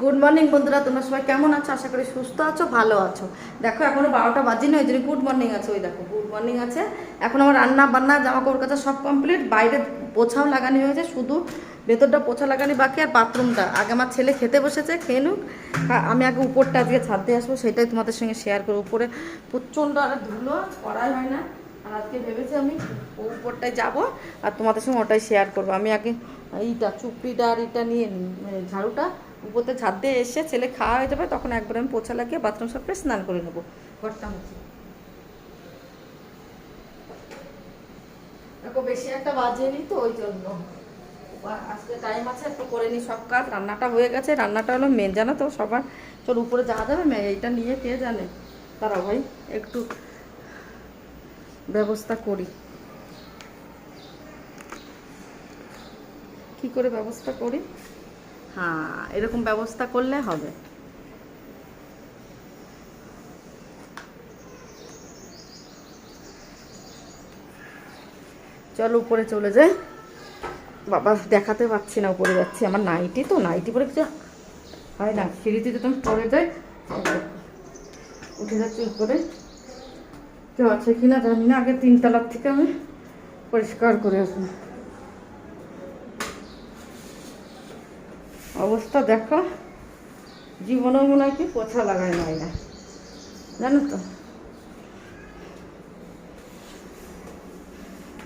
Good morning বন্ধুরা, তোমরা সবাই কেমন আছো? আশা করি সুস্থ আছো, ভালো আছো। দেখো, এখনও বারোটা বাজিনি ওই জন্য গুড মর্নিং আছে, ওই দেখো গুড মর্নিং আছে। এখন আমার রান্না বান্না জামা কাপড় কাচা সব কমপ্লিট বাইরে পোছাও লাগানি হয়েছে, শুধু ভেতরটা পোছা লাগানি বাকি আর বাথরুমটা। আগে আমার ছেলে খেতে বসেছে খেয়ে নুক আমি আগে উপরটা আজকে দিয়ে আসব, সেটাই তোমাদের সঙ্গে শেয়ার করব। উপরে প্রচণ্ড আর ধুলো করাই হয় না। আর আজকে ভেবেছি আমি উপরটায় যাব আর তোমাদের সঙ্গে ওটাই শেয়ার করব। আমি আগে এইটা চুপড়িটা আর এটা নিয়ে মানে ঝাড়ুটা উপরতে ছাদ দিয়ে এসে ছেলে খাওয়া হয়ে যাবে, তখন একবার আমি পোছা লাগিয়ে বাথরুম সাফে স্নান করে নেব। ঘরটা মুছে। দেখো, বেশি একটা তো ওই জন্য। আজকে টাইম আছে, একটু করে নিই সব কাজ। রান্নাটা হয়ে গেছে, রান্নাটা হলো তো? সবার চল উপরে যাওয়া যাবে, মেয়ে, এইটা নিয়ে জানে? তারা ভাই, একটু ব্যবস্থা করি। কি করে ব্যবস্থা করি? হ্যাঁ এরকম ব্যবস্থা করলে হবে। চলো উপরে চলে যাই বাবা, দেখাতে পাচ্ছি না উপরে যাচ্ছি। আমার নাইটি তো, নাইটি পরে কিছু হয় না, সিঁড়িতে আমি পরে যাই উঠে যাচ্ছি উপরে। কেউ আছে কিনা জানি না, আগে তিনতলার থেকে আমি পরিষ্কার করে আসব। অবস্থা দেখো। জীবনেও মনে হয় কি পোছা লাগায় নয় না জানো তো?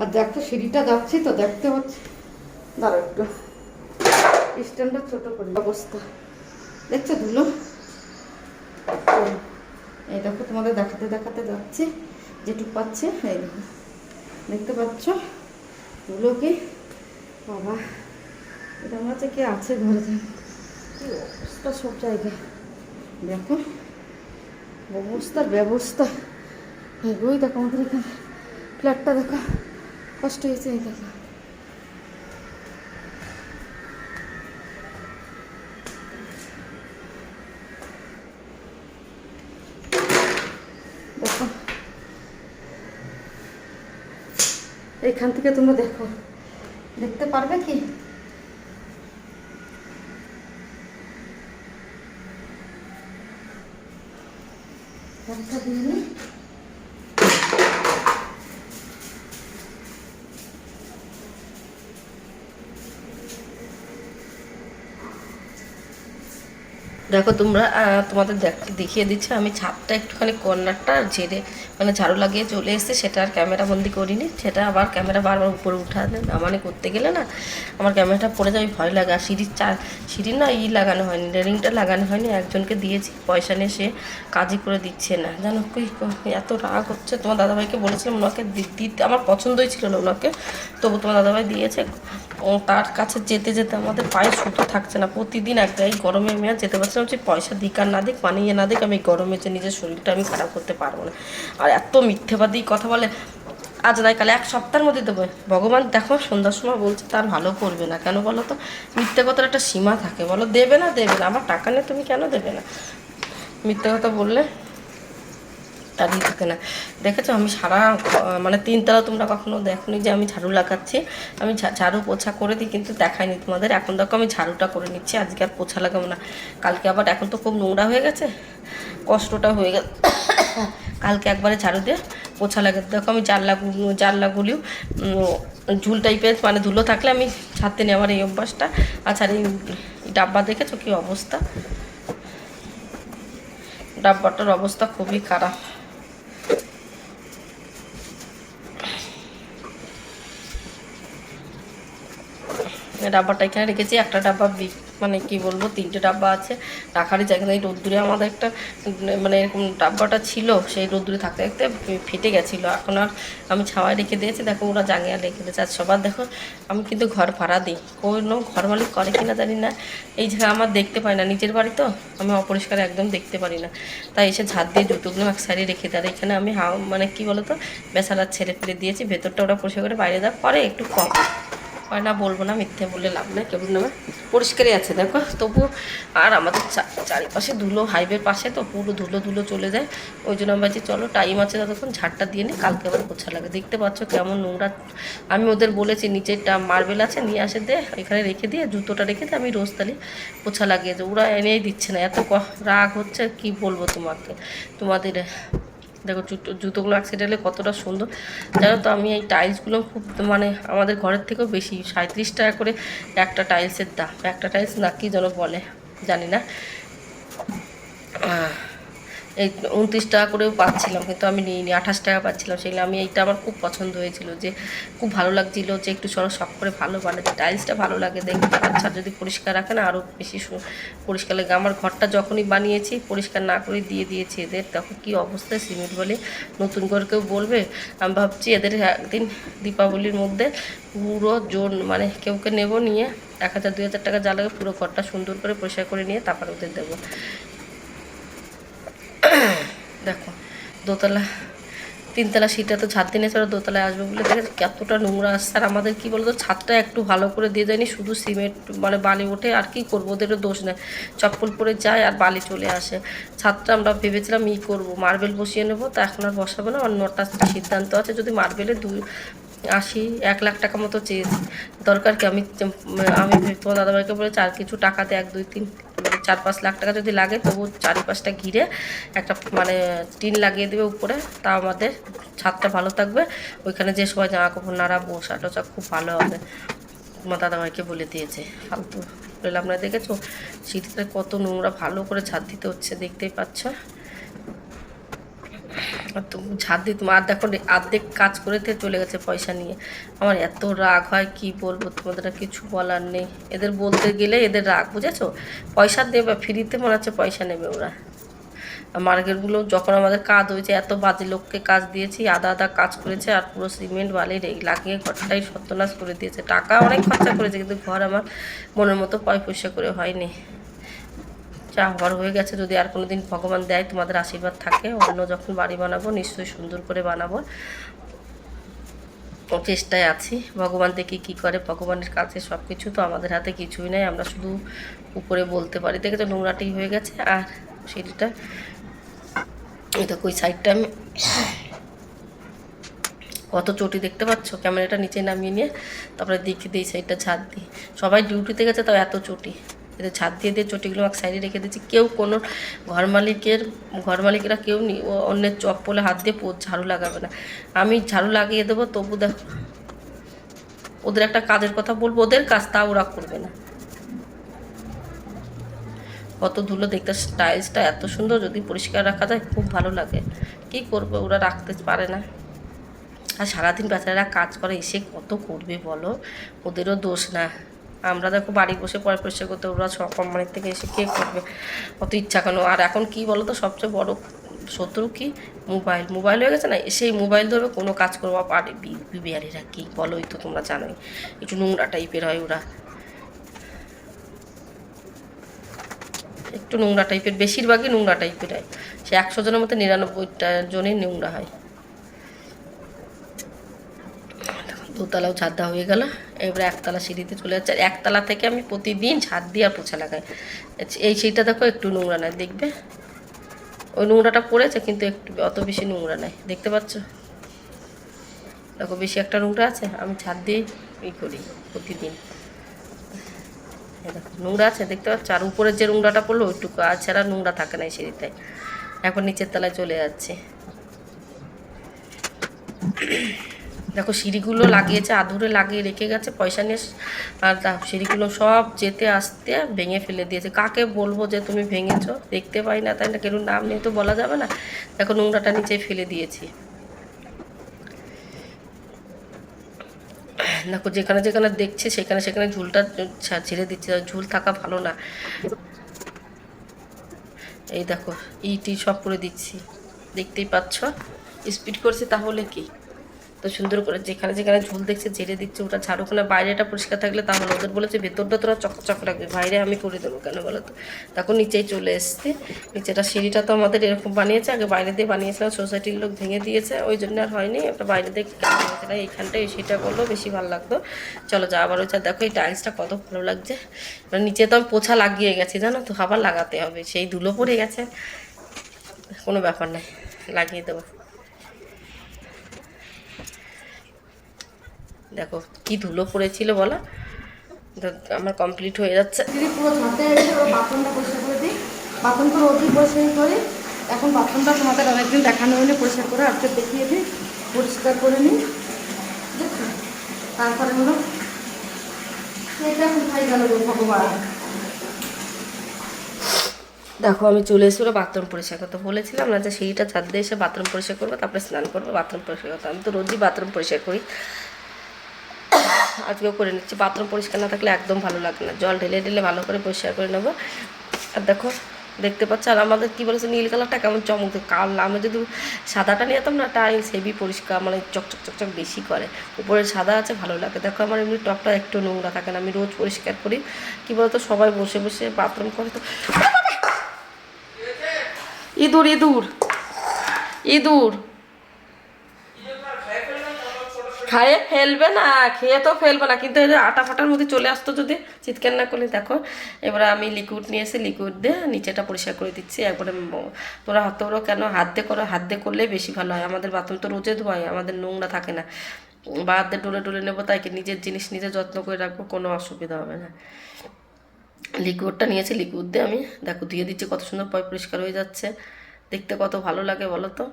আর দেখো, সিঁড়িটা যাচ্ছি তো, দেখতে হচ্ছে। দাঁড়া একটু। স্ট্যান্ডটা ছোট করে। অবস্থা। দেখছ ধুলো? এই দেখো তোমাদের দেখাতে দেখাতে যাচ্ছে। যেটুকু পাচ্ছে, এই দেখো। দেখতে পাচ্ছ? ধুলো কি? বাবা। এটা আমার কে আছে ঘরে? কি অবস্থা সব জায়গায়? দেখো, অবস্থার ব্যবস্থা। এই ওই দেখো আমাদের এখানে ফ্ল্যাটটা দেখো, কষ্ট হয়েছে এই দেখো। দেখো, এইখান থেকে তোমরা দেখো। দেখতে পারবে কি? দেখো তোমরা তোমাদের দেখ- দেখিয়ে দিচ্ছি আমি ছাপটা একটুখানি কর্নারটা ঝেড়ে মানে ঝাড়ু লাগিয়ে চলে এসেছে, সেটা আর ক্যামেরা বন্দি করিনি, সেটা আবার ক্যামেরা বারবার উপরে উঠাতে নামানে করতে গেলে না, আমার ক্যামেরাটা পড়ে যাবে ভয় লাগে। আর সিঁড়ির চা সিঁড়ির না ই লাগানো হয়নি, রেলিংটা লাগানো হয়নি, একজনকে দিয়েছি, পয়সা নিয়ে সে কাজই করে দিচ্ছে না। জানো কি এত রাগ হচ্ছে, তোমার দাদাভাইকে বলেছিলাম ওনাকে দিতে আমার পছন্দই ছিল না ওনাকে, তবু তোমার দাদাভাই দিয়েছে। তার কাছে যেতে যেতে আমাদের পায়ে সুতো থাকছে না, প্রতিদিন এক এই গরমে আর যেতে পারছিলাম, যে পয়সা দিক আর না দিক বানিয়ে না দিক, আমি গরমে যে নিজের শরীরটা আমি খারাপ করতে পারব না। আর এত মিথ্যেবাদী কথা বলে। আজ নাই কালে এক সপ্তাহের মধ্যে দেবো। ভগবান দেখো, সন্ধ্যার সময় বলছে, তার ভালো করবে না। কেন বলো তো? মিথ্যে কথার একটা সীমা থাকে। বলো, দেবে না দেবে না। আমার টাকা নেই, তুমি কেন দেবে না? মিথ্যে কথা বললে তারই থাকে না। দেখেছ, আমি সারা মানে তিনতলা তোমরা কখনো দেখোনি যে আমি ঝাড়ু লাগাচ্ছি? আমি ঝাড়ু পোছা করে দিই, কিন্তু দেখাইনি তোমাদের। এখন দেখো, আমি ঝাড়ুটা করে নিচ্ছি। আজকে আর পোছা লাগাবো না। কালকে আবার, এখন তো খুব নোংরা হয়ে গেছে। কষ্টটা হয়ে গেছে। কালকে একবারে ঝাড়ু দিয়ে পোছা লাগে। দেখো আমি জানলা জানলাগুলিও ঝুল টাইপের মানে ধুলো থাকলে আমি ছাড়তে নেই আমার এই অভ্যাসটা। আচ্ছা আর এই ডাব্বা দেখেছ কি অবস্থা? ডাব্বাটার অবস্থা খুবই খারাপ। ডাব্বাটা এখানে রেখেছি, একটা ডাব্বা মানে কি বলব, তিনটে ডাব্বা আছে। রাখারই জায়গা নেই। রোদ্দুরে আমাদের একটা মানে এরকম ডাব্বাটা ছিল, সেই রোদ্দুরে থাকতে থাকতে ফেটে গেছিল। এখন আর আমি ছাওয়ায় রেখে দিয়েছি। দেখো, ওরা জাঙ্গিয়া রেখে দিয়েছে। আর সবার দেখো, আমি কিন্তু ঘর ভাড়া দিই। কোনো ঘর মালিক করে কিনা জানি না। এই জায়গা আমার দেখতে পাই না, নিজের বাড়ি তো, আমি অপরিষ্কার একদম দেখতে পারি না। তাই এসে ঝাঁত দিয়ে জুতোগুলো এক সাইডে রেখে দেয়। এখানে আমি হাও মানে কি বলতো, বেসালার ছেড়ে ফেলে দিয়েছি। ভেতরটা ওরা পরিষ্কার করে বাইরে দেওয়া পরে একটু কম। হয় না বলব না, মিথ্যে বলে লাভ নেই কেমন নেবে পরিষ্কারই আছে, দেখো। তবু আর আমাদের চারিপাশে ধুলো হাইওয়ের পাশে তো পুরো ধুলো ধুলো চলে যায়। ওই জন্য আমি বলছি, চলো টাইম আছে ততক্ষণ ঝাড়টা দিয়ে নিই কালকে আবার পোছা লাগে। দেখতে পাচ্ছ কেমন নোংরা। আমি ওদের বলেছি, নিচেরটা মার্বেল আছে, নিয়ে আসে দে, এখানে রেখে দিয়ে, জুতোটা রেখে দিয়ে আমি রোজ তালি পোছা লাগিয়ে যে ওরা এনেই দিচ্ছে না, এত রাগ হচ্ছে, কি বলব তোমাকে? তোমাদের দেখো, জুতো, জুতোগুলো অ্যাক্সিডেন্টে কতটা সুন্দর। জানো তো, আমি এই টাইলসগুলো খুব মানে আমাদের ঘরের থেকেও বেশি সাঁত্রিশ টাকা করে একটা টাইলসের দাম। একটা টাইলস না কি যেন বলে, জানি না। এই উনত্রিশ টাকা করেও পাচ্ছিলাম, কিন্তু আমি নিইনি, আঠাশ টাকা পাচ্ছিলাম সেগুলো। আমি এইটা আমার খুব পছন্দ হয়েছিল, যে খুব ভালো লাগছিল, যে একটু সরো শখ করে ভালো বানাতে টাইলসটা ভালো লাগে দেখতে আচ্ছা যদি পরিষ্কার রাখে না আরও বেশি পরিষ্কার লাগে। আমার ঘরটা যখনই বানিয়েছি, পরিষ্কার না করে দিয়ে দিয়েছি এদের তখন কী অবস্থায় সিমেন্ট বলে। নতুন করে কেউ বলবে, আমি ভাবছি এদের একদিন দীপাবলির মধ্যে পুরো জোন মানে কেউকে নেব নিয়ে, এক হাজার, দুই হাজার টাকা যা লাগে পুরো ঘরটা সুন্দর করে পরিষ্কার করে নিয়ে তারপর ওদের দেবো। দেখো, দোতলা, তিনতলা সিটটা তো ছাদ দিনে ছাড়া দোতলায় আসবে বলে দেখে কতটা নোংরা আসছে। আর আমাদের কী বলতো, ছাদটা একটু ভালো করে দিয়ে যায়নি শুধু সিমেন্ট মানে বালি ওঠে, আর কি করব? ওদেরও দোষ নেই। চপ্পল পরে যায় আর বালি চলে আসে। ছাদটা আমরা ভেবেছিলাম ই করব মার্বেল বসিয়ে নেব, তা এখন আর বসাবো না। অন্যটা সিদ্ধান্ত আছে, যদি মার্বেলে দুই আশি, এক লাখ টাকা মতো চেয়েছি। দরকার কি? আমি আমি তোমার দাদাভাইকে বলেছি, আর কিছু টাকাতে এক, দুই, তিন। চার পাঁচ লাখ টাকা যদি লাগে, তবু চারিপাশটা ঘিরে একটা মানে টিন লাগিয়ে দেবে উপরে। তা আমাদের ছাদটা ভালো থাকবে। ওইখানে যে সবাই জামা কাপড় নাড়া, বসা টসা খুব ভালো হবে। তোমার দাদাভাইকে বলে দিয়েছে। ফালতু বললাম না দেখেছ? শীতটা কত নোংরা ভালো করে ছাদ দিতে হচ্ছে, দেখতেই পাচ্ছ? তো ঝাড় দিত আর দেখো অর্ধেক কাজ করে দিয়ে চলে গেছে পয়সা নিয়ে। আমার এত রাগ হয়, কি বলব তোমাদের কিছু বলার নেই। এদের বলতে গেলে এদের রাগ, বুঝেছ? পয়সা দেবে, ফ্রিতে মনে হচ্ছে পয়সা নেবে ওরা। মার্কেটগুলো যখন আমাদের কাজ হয়েছে, এত বাজে লোককে কাজ দিয়েছি আদা আদা কাজ করেছে, আর পুরো সিমেন্ট বালি লাগিয়ে ঘরটাই সত্যনাশ করে দিয়েছে। টাকা অনেক খরচা করেছে, কিন্তু ঘর আমার মনের মতো পয় পয়সা করে হয়নি। যা হওয়ার হয়ে গেছে। যদি আর কোনো দিন ভগবান দেয়, তোমাদের আশীর্বাদ থাকে। অন্য যখন বাড়ি বানাবো, নিশ্চয়ই সুন্দর করে বানাবো। চেষ্টায় আছি। ভগবান দেখি কী করে। ভগবানের কাছে সব কিছু তো আমাদের হাতে কিছুই নাই। আমরা শুধু উপরে বলতে পারি। দেখে তো নোংরাটি হয়ে গেছে। আর সিঁড়িটা এটা ওই সাইডটা আমি কত চটি দেখতে পাচ্ছ? ক্যামেরাটা নিচে নামিয়ে নিয়ে, তারপরে দেখি দিই সাইডটা ছাদ দিই। সবাই ডিউটিতে গেছে, তাও এত চটি। এতে ছাদ দিয়ে দিয়ে চটিগুলো এক সাইডে রেখে দিচ্ছি কেউ কোনো ঘর মালিকের, ঘর মালিকরা কেউ অন্যের চপ্পলে হাত দিয়ে ঝাড়ু লাগাবে না। আমি ঝাড়ু লাগিয়ে দেবো, তবু দেখো, ওদের একটা কাজের কথা বলব, ওদের কাজ তা ওরা করবে না। কত ধুলো দেখতে স্টাইলসটা এত সুন্দর, যদি পরিষ্কার রাখা যায়, খুব ভালো লাগে। কি করবে, ওরা রাখতে পারে না। আর সারাদিন বেচারা কাজ করে, এসে কত করবে বলো? ওদেরও দোষ না। আমরা দেখো বাড়ি বসে পরে পরিষ্কার করতে ওরা সব কোম্পানির থেকে এসে কে করবে? অত ইচ্ছা কেন আর এখন কি বলো তো সবচেয়ে বড় শত্রু কি? মোবাইল। মোবাইল হয়ে গেছে না সেই মোবাইল ধরবে, কোনো কাজ করব পারে বিবিআরিরা কি বলোই তো তোমরা জানোই। একটু নোংরা টাইপের হয় ওরা। একটু নোংরা টাইপের, বেশিরভাগই নোংরা টাইপের হয়। সে একশো জনের মধ্যে নিরানব্বইটা জনই নোংরা হয়। দোতলাও দেওয়া হয়ে গেল। এবারে একতলা সিঁড়িতে চলে যাচ্ছে। আর একতলা থেকে আমি প্রতিদিন ঝাড় দিয়ে আর পোছা লাগাই। এই সিঁড়িটা দেখো একটু নোংরা নাই দেখবে? ওই নোংরাটা পড়েছে কিন্তু একটু অত বেশি নোংরা নাই দেখতে পাচ্ছ? দেখো, বেশি একটা নোংরা আছে, আমি ছাদ দিয়ে ই করি প্রতিদিন। দেখো, নোংরা আছে, দেখতে পাচ্ছ? আর উপরের যে নোংরাটা পড়ল, ওইটুকু আর ছাড়া নোংরা থাকে না সিঁড়িতে। এখন নিচের তলায় চলে যাচ্ছে। দেখো সিঁড়িগুলো লাগিয়েছে আধুরে লাগিয়ে রেখে গেছে, পয়সা নিয়ে আর সিঁড়িগুলো সব যেতে আসতে ভেঙে ফেলে দিয়েছে। কাকে বলব যে তুমি ভেঙেছো? দেখতে পাই না, তাই না? কেন নাম নিয়ে তো বলা যাবে না? দেখো নোংরাটা নিচে ফেলে দিয়েছি। দেখো যেখানে যেখানে দেখছে, সেখানে সেখানে ঝুলটা ছেড়ে দিচ্ছে। ঝুল থাকা ভালো না। এই দেখো, ইটি সব করে দিচ্ছি। দেখতেই পাচ্ছ? স্পিড করছি তাহলে কি? তো সুন্দর করে যেখানে যেখানে ঝুল দেখছে ঝেড়ে দিচ্ছে, ওটা ছাড়ো ওখানে বাইরেটা পরিষ্কার থাকলে তাহলে ওদের বলেছে, ভেতরটা তোরা চকচক লাগবে বাইরে আমি করে দেবো কেন বলো তো? তখন নিচেই চলে এসছে। নিচেটা সিঁড়িটা তো আমাদের এরকম বানিয়েছে, আগে বাইরে দিয়ে বানিয়েছিলাম, সোসাইটির লোক ভেঙে দিয়েছে, ওই জন্য আর হয়নি, ওটা বাইরে দিয়ে এইখানটায় সেটা করলেও বেশি ভালো লাগতো। চলো যা আবার হচ্ছে দেখো, এই টাইলসটা কত ভালো লাগছে। মানে নিচে তো আমি পোছা লাগিয়ে গেছি, জানো তো, আবার লাগাতে হবে, সেই ধুলো পড়ে গেছে। কোনো ব্যাপার নাই, লাগিয়ে দেবো। দেখো কি ধুলো পড়েছিল বলো? আমার কমপ্লিট হয়ে যাচ্ছে। দিদি পুরো ওর বাথরুমটা পরিষ্কার করে দিই। বাথরুম তো রোজই পরিষ্কার করি। এখন বাথরুমটা তোমাদের অনেকদিন দেখানো হয়নি পরিষ্কার করে আজকে দেখিয়ে দিই পরিষ্কার করে নিই। তারপরে হলো এটা কোথায় গেল ভগবান? দেখো আমি চলে এসে ওরা বাথরুম পরিষ্কার করতে বলেছিলাম না যে সেইটা ছাদ দিয়ে এসে বাথরুম পরিষ্কার করব তারপরে স্নান করব বাথরুম পরিষ্কার করতে। আমি তো রোজই বাথরুম পরিষ্কার করি। আজকেও করে নিচ্ছি। বাথরুম পরিষ্কার না থাকলে একদম ভালো লাগে না। জল ঢেলে ঢেলে ভালো করে পরিষ্কার করে নেব। আর দেখো, দেখতে পাচ্ছ? আর আমাদের কী বলেছে, নীল কালারটা কেমন চমক কাল আমি যদি সাদাটা নিয়ে যেতাম না, টাইলস হেভি পরিষ্কার মানে চকচক চকচক বেশি করে। উপরে সাদা আছে, ভালো লাগে। দেখো আমার এমনি টপটা একটু নোংরা থাকে না, আমি রোজ পরিষ্কার করি। কী বলতো, সবাই বসে বসে বাথরুম করে তো। ইঁদুর ইঁদুর। ইঁদুর। খায়ে ফেলবে না, খেয়ে তো ফেলবে না। কিন্তু আটা ফাটার মধ্যে চলে আসতো যদি, চিৎকার না করলে দেখো। এবার আমি লিকুইড নিয়ে এসে লিকুইড দিয়ে নিচেটা পরিষ্কার করে দিচ্ছি। একবারে তোরা হাত তোরা কেন হাত দিয়ে করো, হাত দিয়ে করলেই বেশি ভালো হয়। আমাদের বাথরুম তো রোজে ধোয়াই আমাদের নোংরা থাকে না। বা হাত দিয়ে ডলে ডলে নেব তাই নিজের জিনিস নিজে যত্ন করে রাখব, কোনো অসুবিধা হবে না। লিকুইডটা নিয়েছি লিকুইড দিয়ে আমি, দেখো, দিয়ে দিচ্ছি, কত সুন্দর পরিষ্কার হয়ে যাচ্ছে। দেখতে কত ভালো লাগে বলো তো?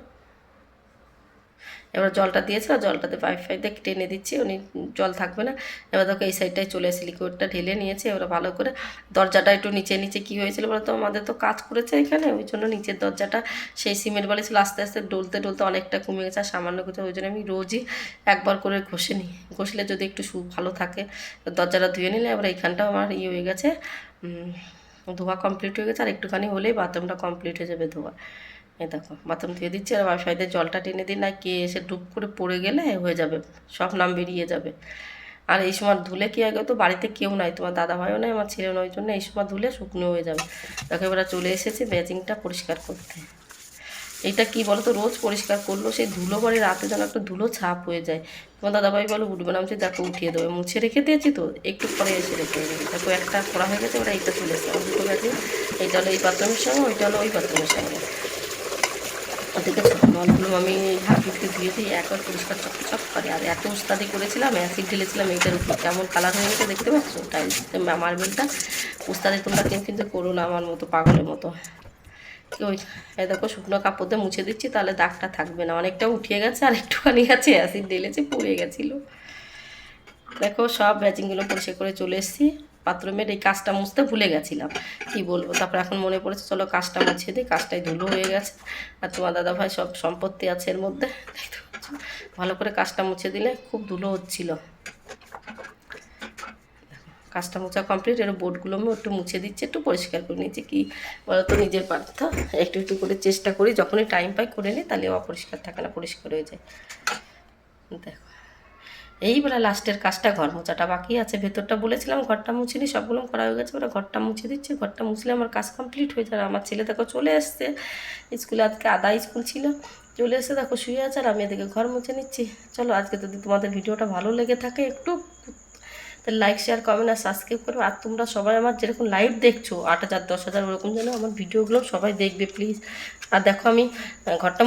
এবার জলটা দিয়েছে আর জলটাতে পাইপ ফাইপ দিয়ে টেনে দিচ্ছি, উনি জল থাকবে না। এবার দেখো এই সাইডটায় চলে এসে লিকুইডটা ঢেলে নিয়েছে, এবার ভালো করে দরজাটা একটু নিচে নিচে কী হয়েছিল বলতো? আমাদের তো কাজ করেছে এখানে, ওই জন্য নিচের দরজাটা সেই সিমেন্ট বালি ছিল, আস্তে আস্তে ডলতে ডলতে অনেকটা কমে গেছে আর সামান্য কিছু, ওই জন্য আমি রোজই একবার করে ঘষে নিই। ঘষলে যদি একটু সু ভালো থাকে দরজাটা ধুয়ে নিলে এবার এইখানটাও আমার ইয়ে হয়ে গেছে ধোয়া কমপ্লিট হয়ে গেছে, আর একটুখানি হলেই বাথরুমটা কমপ্লিট হয়ে যাবে ধোয়া। এই দেখো বাথরুম ধুয়ে দিচ্ছি আর ওয়াইফাইতে জলটা টেনে দিন না কে এসে ডুব করে পড়ে গেলে হয়ে যাবে, সব নাম বেরিয়ে যাবে। আর এই সময় ধুলে কি আগে তো বাড়িতে কেউ নাই, তোমার দাদা ভাইও নাই, আমার ছেলে নয় জন্য এই সময় ধুলে শুকনো হয়ে যাবে। দেখো, এবার চলে এসেছি বেজিংটা পরিষ্কার করতে। এইটা কি বলো তো রোজ পরিষ্কার করল সেই ধুলো পরে রাতে যেন একটা ধুলো ছাপ হয়ে যায়। তোমার দাদাভাই বলো, উঠবে না। আমি দেখো, উঠিয়ে দেবে। মুছে রেখে দিয়েছি তো, একটু পরে এসে রেখে দেবে। দেখো, একটা করা হয়ে গেছে ওরা এইটা চলে এসেছে। আমার দুটো গেছে, এইটা হলো এই বাথরুমের সঙ্গে ওইটা হলো ওই বাথরুমের সঙ্গে ওদিকে নলগুলো আমি হাঁপিতে ধুয়ে দিই একবার পরিষ্কার চকচক করে আর এত উস্তাদি করেছিলাম অ্যাসিড ঢেলেছিলাম, এইটার উপর কেমন কালার হয়ে গেছে দেখতে পাচ্ছ? টাইলস মার্বেলটা উস্তাদি তোমরা কেউ কিন্তু করো না আমার মতো, পাগলের মতো। ওই দেখো, শুকনো কাপড় দিয়ে মুছে দিচ্ছি, তাহলে দাগটা থাকবে না। অনেকটা উঠিয়ে গেছে, আর একটুখানি আছে অ্যাসিড ঢেলেছে, পুড়ে গেছিল। দেখো, সব ব্যাচিংগুলো পরিষ্কার করে চলে এসেছি। বাথরুমের এই কাজটা মুছতে ভুলে গেছিলাম। কি বলব? তারপর এখন মনে পড়েছে, চলো কাজটা মুছিয়ে দিই, কাজটাই ধুলো হয়ে গেছে। আর তোমার দাদা ভাই সব সম্পত্তি আছে এর মধ্যে। ভালো করে কাজটা মুছে দিলে খুব ধুলো হচ্ছিল। কাজটা মোছা কমপ্লিট এর বোর্ডগুলো আমি একটু মুছে দিচ্ছি, একটু পরিষ্কার করে নিচ্ছি। কি বলতো? নিজের পার্থ একটু একটু করে চেষ্টা করি, যখনই টাইম পাই করে নিই, তাহলে অপরিষ্কার থাকে না, পরিষ্কার হয়ে যায়। দেখো। এইবারে লাস্টের কাজটা ঘর মোছাটা বাকি আছে। ভেতরটা বলেছিলাম, ঘরটা মুছিনি, সবগুলো করা হয়ে গেছে ওরা ঘরটা মুছে দিচ্ছে। ঘরটা মুছলে আমার কাজ কমপ্লিট হয়ে যাবে। আমার ছেলে দেখো চলে এসছে। স্কুলে আজকে আদা স্কুল ছিল। চলে এসে দেখো শুয়ে আছে আর আমি এদিকে ঘর মুছে নিচ্ছি। চলো, আজকে যদি তোমাদের ভিডিওটা ভালো লেগে থাকে একটু, তাহলে লাইক শেয়ার কমেন্ট আর সাবস্ক্রাইব করো আর তোমরা সবাই আমার যেরকম লাইভ দেখছ, আট হাজার, দশ হাজার, ওরকম যেন আমার ভিডিওগুলো সবাই দেখবে প্লিজ আর দেখো আমি ঘরটা